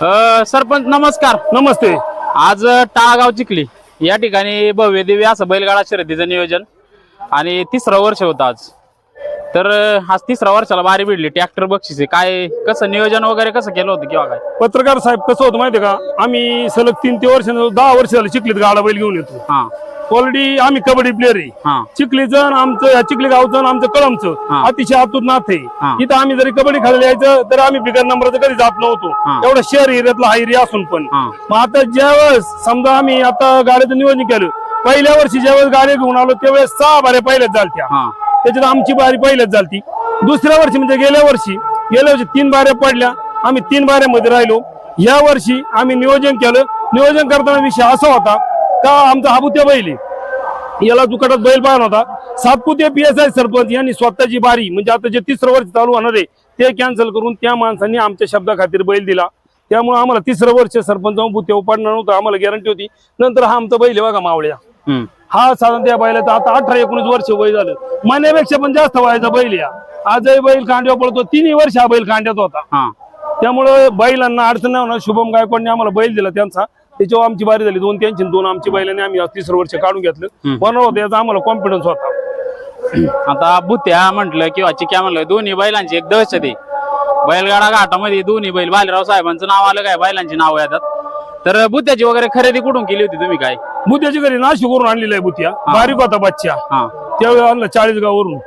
अ, सरपंच नमस्कार. नमस्ते. आज टाळगाव चिखली या ठिकाणी भव्य दिव्य असं बैलगाडा शर्यतीचं नियोजन. आणि तिसरं वर्ष होतं आज. तर अ, आज तिसरा वर्षाला बारी भिडली ट्रॅक्टर बक्षीस. काय कसं नियोजन वगैरे कसं केलं होतं किंवा काय? पत्रकार साहेब कसं होतं माहितीये का? आम्ही सलग तीन ते वर्ष दहा वर्ष झाले चिखलीत गाडा बैल घेऊन येतो. हा. ऑलरेडी आम्ही कबड्डी प्लेअर आहे. चिखलीचं आणि आमचं या चिखली गावचं आमचं कळमचं हा. अतिशय आतून नाथ हा. आहे इथं आम्ही जरी कबड्डी खेळायला यायचं तर आम्ही बिगर नंबरचं कधी जात नव्हतो. एवढं शहर एरियातला हा एरिया असून पण. हा. मग आता ज्यावेळेस समजा आम्ही आता गाड्याचं नियोजन केलं पहिल्या वर्षी ज्यावेळेस गाडी घेऊन आलो त्यावेळेस सहा बाऱ्या पहिल्याच झालत्या. हा. त्याच्यात आमची बारी पहिल्याच झालती. दुसऱ्या वर्षी म्हणजे गेल्या वर्षी गेल्या वर्षी तीन बाऱ्या पडल्या. आम्ही तीन बाऱ्यामध्ये राहिलो. या वर्षी आम्ही नियोजन केलं. नियोजन करताना विषय असा होता का आमचा हाबुत्या बैल आहे. याला दुकानात बैल पाहणार होता. Satpute P S I sarpanch यांनी स्वतःची बारी म्हणजे आता जे तिसरं वर्ष चालू होणार आहे ते कॅन्सल करून त्या माणसांनी आमच्या शब्दा खातीर बैल दिला. त्यामुळे आम्हाला तिसरं वर्ष सरपंच बुत्या पडणार नव्हतं आम्हाला गॅरंटी होती. नंतर हा आमचा बैल आहे बघा मावळ्या. हा साधारण त्या बैलाचं आता अठरा एकोणीस वर्ष वय झालं. महिन्यापेक्षा पण जास्त वयाचा बैल या आजही बैल कांड्यावर पडतो. तिन्ही वर्ष हा बैल कांड्यात होता. त्यामुळे बैलांना अडचण नाही होणार. शुभम गायकवाडने आम्हाला बैल दिला त्यांचा. त्याच्यावर आमची बारी झाली दोन त्यांची दोन आमची बैलाने आम्ही तिसरं वर्ष काढून घेतलं. बनवलं होतं याचा आम्हाला कॉन्फिडन्स होता. आता बुत्या म्हटलं किंवा चिक्या म्हटलं दोन्ही बैलांची एक दहशत आहे. बैलगाडा घाटामध्ये दोन्ही बैल बालेराव साहेबांचं नाव आलं काय बैलांची नाव येतात तर बुत्याची वगैरे खरेदी कुठून केली होती तुम्ही काय? बुद्याची घरी नाशिकवरून आणलेला आहे बुतिया बारीक होता बच्चा. हा. त्यावेळी आणला चाळीसगाववरून.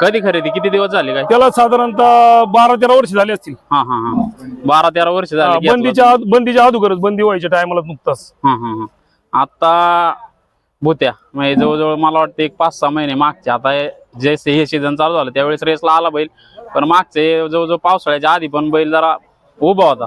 कधी खरेदी? किती दिवस झाले काय? त्याला साधारणतः बारा तेरा वर्ष झाली असतील. हा हा हा. बारा तेरा वर्ष हा, झाले. बंदीच्या आत- बंदीच्या अगोदरच बंदी व्हायच्या टायमाला नुकताच. हा हा हा. आता भूत्या म्हणजे जवळजवळ मला वाटतं एक पाच सहा महिने मागचे. आता हे जसे हे सीझन चालू झालं त्यावेळेस रेसला आला बैल. पण मागचे जवळजवळ पावसाळ्याच्या आधी पण बैल जरा उभा होता.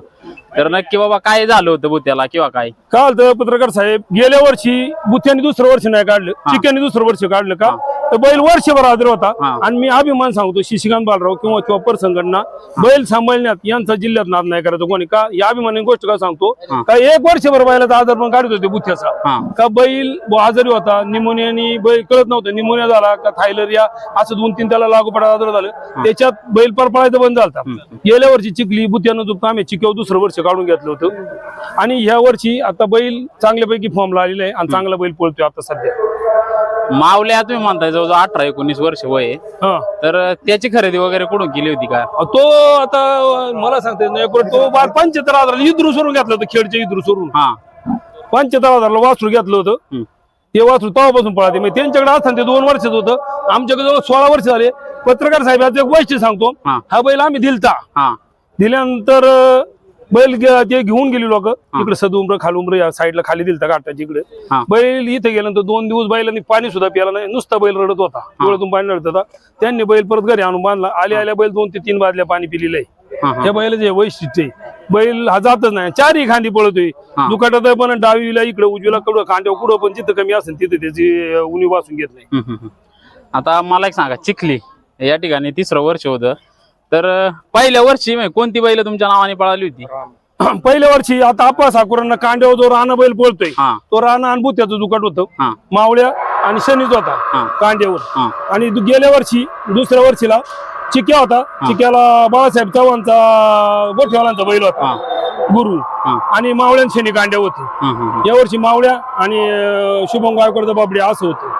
तर नक्की बाबा काय झालं होतं भूत्याला किंवा काय? काल तर पत्रकार साहेब गेल्या वर्षी बुथ्याने दुसरं वर्ष नाही काढलं. चिक्याने दुसरं वर्ष काढलं का? तर बैल वर्षभर हजर होता. आणि मी अभिमान सांगतो शिशिकांत बालराव किंवा चॉपर संघटना बैल सांभाळण्यात यांचा जिल्ह्यात नाद नाही करायचं कोणी. का या अभिमानाने गोष्ट का सांगतो. का एक वर्षभर बैलाचा आजार पण काढत होते बुथ्याचा. का बैल आजारी होता निमोनियानी बैल कळत नव्हतं निमोनिया झाला का थायलरिया असं दोन तीन त्याला लागू पडा आजार झालं त्याच्यात बैल परपळायचं बंद झालता गेल्या वर्षी चिखली बुत्यानं जो आम्ही चिक्यावर दुसरं वर्ष काढून घेतलं होतं. आणि ह्या वर्षी आता बैल चांगल्यापैकी फॉर्मला आलेला आहे आणि चांगला बैल पळतोय आता सध्या. मावल्या तुम्ही म्हणताय जवळजवळ अठरा एकोणीस वर्ष वय आहे. हा. तर त्याची खरेदी वगैरे कुठून केली होती का? तो आता मला सांगता येत नाही पण तो बार पंच्याहत्तर हजाराला इद्रू सोडून घेतलं होतं खेडच्या इद्रू सोडून. हा. पंच्याहत्तर हजारला वासरू घेतलं होतं. हम्म. ते वासरू तेव्हापासून पळाते म्हणजे त्यांच्याकडे असताना ते दोन वर्षात होतं. आमच्याकडे जवळ सोळा वर्ष झाले. पत्रकार साहेबाचं एक वैशिष्ट्य सांगतो. हा. हा बैल आम्ही दिलता. हा. दिल्यानंतर अं, बैल गे- ते घेऊन गेली लोक. इकडे सदुम्र खालुम्र या साईडला खाली दिलता घाटाच्या इकडे. बैल इथे गेल्यानंतर दोन दिवस बैलांनी पाणी सुद्धा प्याला नाही. नुसता बैल रडत होता. डोळ्यातून पाणी रडत होता. त्यांनी बैल परत घरी आणून बांधला. आल्या आल्या बैल दोन ते तीन बाजल्या पाणी पिलेलं आहे. हा त्या बैलाचे वैशिष्ट्य आहे. बैल हा जातच नाही. चारही खांदी पळतोय. दुखाटात पण डावीला इकडे उजवीला कडं खांद्यावर कुठं पण जिथं कमी असेल तिथं त्याची उणी वाचून घेत नाही. हम्म, हम्म, हम्म. आता मला एक सांगा चिखली या ठिकाणी तिसरं वर्ष होतं. तर पहिल्या वर्षी म्हणजे कोणती बैल तुमच्या नावाने पळाली होती? पहिल्या वर्षी आता आपा साकुरांना कांड्यावर जो राणा बैल हा. तो राणा आणि बुत्याचं दुकाट होतं. मावळ्या आणि शनीच होता हा. कांड्यावर. आणि दु- गेल्या वर्षी दुसऱ्या वर्षीला चिक्या होता. चिक्याला बाळासाहेब चव्हाणचा गोठेवालांचा बैल होता. गुरु. हा. आणि मावळ्या आणि शनी कांड्या होते. हम्म. या वर्षी मावळ्या आणि अं, शुभम गायकवाडचा बाबडी असं होतं.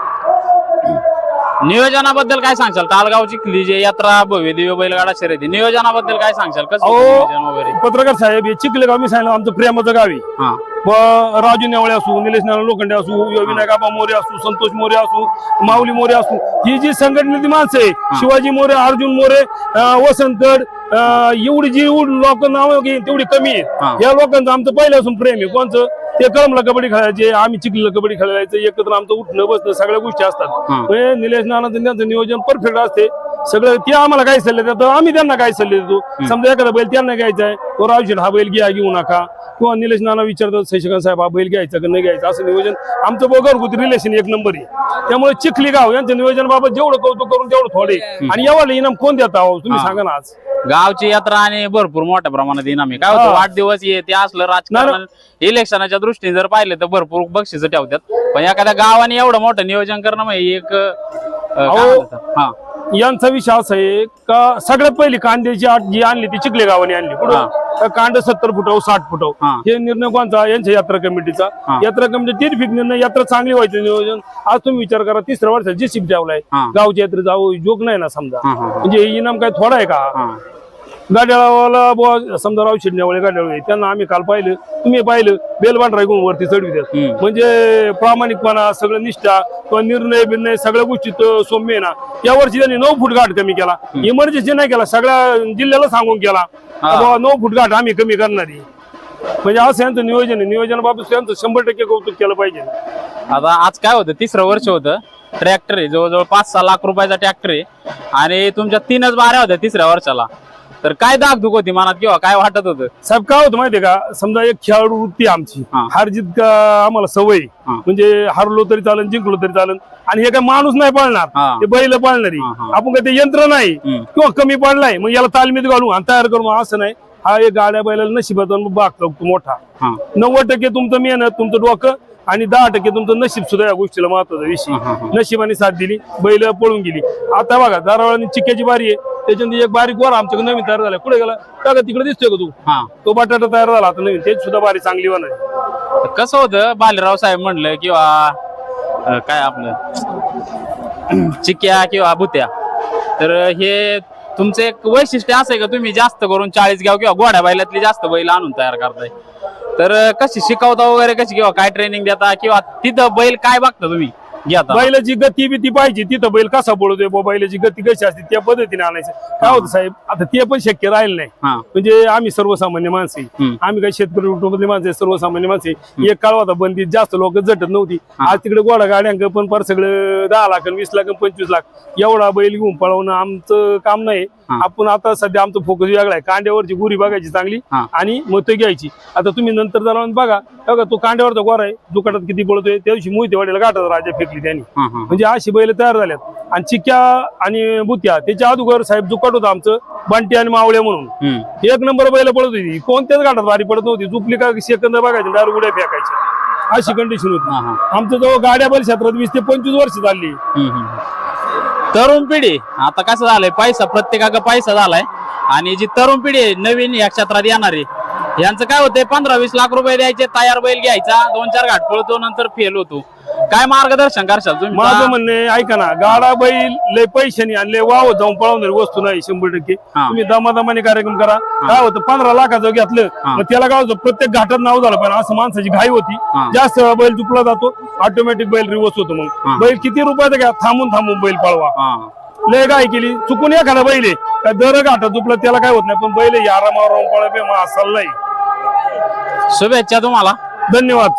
नियोजनाबद्दल काय सांगशाल? तालगाव चिखली जे यात्रा भव्य दिव्य बैलगाडा शर्यती नियोजनाबद्दल काय सांगशाल? कसं अहो. नियोजन वगैरे? पत्रकार साहेब हे चिखले गाव मी सांगितलं आमचं प्रेमाचं गाव हा. राजू नेवळे असू निलेश नारायण लोखंडे असू विनायक आबा मोरे असू संतोष मोरे असू माऊली मोरे असू ही जी संघटनेची माणसं आहे शिवाजी मोरे अर्जुन मोरे अं, वसंतगड अं, एवढी जी लोक नाव घेईन तेवढी कमी हा. आहे या लोकांचं आमचं पहिल्यापासून प्रेम आहे. कोणचं? ते कळमला कबड्डी खेळायचे आम्ही चिखलीला कबड्डी खेळायचं एकत्र आमचं उठणं बसणं सगळ्या गोष्टी असतात. म्हणजे निलेश नानाचं त्यांचं नियोजन परफेक्ट असते. सगळं ते आम्हाला काय सल्ले देतात आम्ही त्यांना काय सल्ले देतो? समजा एखादा बैल त्यांना घ्यायचा आहे तो रावशेठ हा बैल घ्या घेऊ नका. किंवा निलेश नाना विचारतात शशिकांत साहेब हा बैल घ्यायचा का नाही घ्यायचा? असं नियोजन. आमचं बघ घरगुती रिलेशन एक नंबर आहे. त्यामुळे चिखली गाव यांच्या नियोजनाबाबत जेवढं कौतुक करून तेवढं थोडे आणि एवढं इनाम कोण देता हो तुम्ही सांगा ना आज. गावची यात्रा आणि भरपूर मोठ्या प्रमाणात इनाम आहे. काय होतं हा. वाढदिवस ये ते असलं राजकारण इलेक्शनाच्या दृष्टीने जर पाहिलं तर भरपूर बक्षीस ठेवतात. पण एखाद्या गावाने एवढं मोठं नियोजन करणं म्हणजे एक? हा. यांचा विषय असा आहे का सगळ्यात पहिली कांद्याची आट जी आणली ती चिखले गावाने आणली. कांड सत्तर फुटाव साठ फुटाव हा. हे निर्णय कोणचा यांच्या यात्रा कमिटीचा. हा. यात्रा कमिटी तीन फिक निर्णय यात्रा चांगली व्हायचं नियोजन. आज तुम्ही विचार करा तिसऱ्या वर्षात जे शिफ्ट ठेवलाय. हा. गावच्या यात्रेत जाऊ जोग नाही ना समजा. हा, हा, हा. म्हणजे हे इनाम काय थोडा आहे का? हा. गाड्यावाला बुवा समजा राव शिडण्यावाले गाड्यावाले त्यांना आम्ही काल पाहिलं तुम्ही पाहिलं बेलबांड रायगुण वरती चढवी देत. म्हणजे प्रामाणिकपणा सगळं निष्ठा किंवा निर्णय बिर्णय सगळ्या गोष्टीत सौम्य आहे ना या वर्षी त्यांनी नऊ फूट घाट कमी केला. इमर्जन्सी नाही केला सगळ्या जिल्ह्याला सांगून केला. बाबा नऊ फूट घाट आम्ही कमी करणारी म्हणजे असं यांचं नियोजन आहे. नियोजनाबाबत त्यांचं शंभर टक्के कौतुक केलं पाहिजे. आता आज काय होतं तिसरं वर्ष होतं ट्रॅक्टर आहे. जवळजवळ पाच सहा लाख रुपयाचा ट्रॅक्टर आहे. आणि तुमच्या तीनच बाऱ्या होत्या तिसऱ्या वर्षाला. तर काय दागदुख होती मनात किंवा काय वाटत होतं साहेब काय होतं माहितीये का समजा एक खेळाडू वृत्ती आमची हा. हार जीत का आम्हाला सवय आहे. हा. म्हणजे हरलो तरी चालन जिंकलो तरी चालन आणि हे काय माणूस नाही पाळणार हा. ते बैल पाळणारी हा, हा. आपण काय ते यंत्र नाही हम्म. किंवा कमी पाडलाय मग याला तालमीत घालू आणि तयार करू असं नाही हा एक गाड्या बैलाला नशिबात लागतो मोठा हा नव्वद टक्के तुमचं मेहनत तुमचं डोकं आणि दहा टक्के तुमचं नशीब सुद्धा या गोष्टीला महत्त्वाचा विषय. नशिबाने साथ दिली बैल पळून गेली. आता बघा दारावळानी चिक्क्याची बारी आहे. त्याच्यानंतर एक बारीक वर आमच्याकडे नवीन तयार झाला. कुठे गेला? का तिकडे दिसतोय का तू? हा. तो बटाटा तयार झाला आता नवीन. ते सुद्धा बारी चांगली होणार आहे. तर कसं होतं बालराव साहेब म्हणलं किंवा काय आपलं? चिक्या किंवा भुत्या. तर हे तुमचं एक वैशिष्ट्य असं आहे का? तुम्ही जास्त करून चाळीस गाव किंवा गोड्या बैलातली जास्त बैल आणून तयार करताय. तर कशी शिकवता वगैरे कशी किंवा काय ट्रेनिंग देता किंवा तिथं बैल काय बघता तुम्ही? घेता बैलाची गती बिती पाहिजे. तिथं बैल कसा पळतोय बुवा, बैलाची गती कशी असते त्या पद्धतीने आणायचं. काय होतं साहेब आता ते पण शक्य राहिलं नाही. हा. म्हणजे आम्ही सर्वसामान्य माणसं. हम्म. आम्ही काही शेतकरी कुटुंबातली माणसं सर्वसामान्य माणसं. एक काळ होता बंदीत जास्त लोक झटत नव्हती. आज तिकडे गोडा गाड्यांक पण पर सगळं दहा लाख आणि वीस लाख आणि पंचवीस लाख. एवढा बैल घेऊन पळवणं आमचं काम नाही. आपण आता सध्या आमचं फोकस वेगळा आहे. कांड्यावरची गुरी बघायची चांगली. आणि मत घ्यायची. आता तुम्ही नंतर जरा बघा. बघा तो कांड्यावरचा गोरा आहे. दुकानात किती पळतोय त्या दिवशी मोहिते वाड्याला गाठात राजा फेकली त्यांनी. म्हणजे अशी बैल तयार झाल्यात. आणि चिक्क्या आणि बुत्या त्याच्या अगोदर साहेब दुकाट होतं आमचं बंटी आणि मावळे म्हणून. एक नंबर बैल पडत होती. कोणत्याच गाठात भारी पडत नव्हती. चुकली का सेकंद बघायची डायरेक्ट उड्या फेकायची. अशी कंडिशन होती. आमचं जवळ गाड्या बैल क्षेत्रात वीस ते पंचवीस वर्ष चालली. तरुण पिढी आता कसं झालंय पैसा प्रत्येकाकडे पैसा झालाय. आणि जी तरुण पिढी आहे, नवीन या क्षेत्रात येणारी यांचं काय होतंय पंधरा वीस लाख रुपये द्यायचे तयार बैल घ्यायचा दोन चार घाट पळतो नंतर फेल होतो. काय मार्गदर्शन करशाल तुम्ही? माझं म्हणणं ऐका ना गाडा बैल लय पैशानी आणि लय वाव जाऊन पळवणारी वस्तू नाही शंभर टक्के. हा. तुम्ही दमादमाने कार्यक्रम करा. काय होतं पंधरा लाखाचं घेतलं हा. मग त्याला काय होतं प्रत्येक घाटात नाव झालं पण असं माणसाची घाई होती. हा. जास्त वेळा बैल चुकला जातो ऑटोमॅटिक बैल रिवर्स होतो हा. मग बैल किती रुपयाचा घ्या थांबून थांबून बैल पळवा. हा. लय काय केली. चुकून एखादा बैल आहे दर घाटात चुकलं त्याला काय होत नाही पण बैल आरामावर पळा मग असाल नाही. शुभेच्छा तुम्हाला. धन्यवाद.